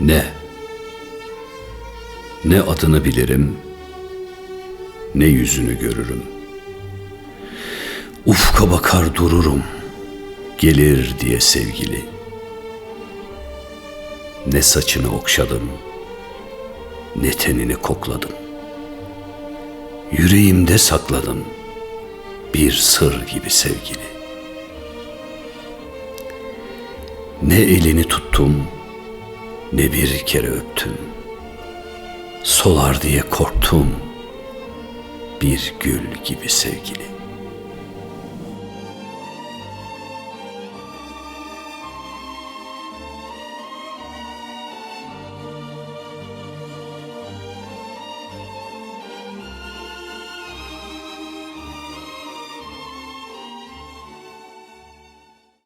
Ne? Ne adını bilirim, ne yüzünü görürüm. Ufka bakar dururum, gelir diye sevgili. Ne saçını okşadım, ne tenini kokladım. Yüreğimde sakladım bir sır gibi sevgili. Ne elini tuttum, ne bir kere öptüm. Solar diye korktum bir gül gibi sevgili.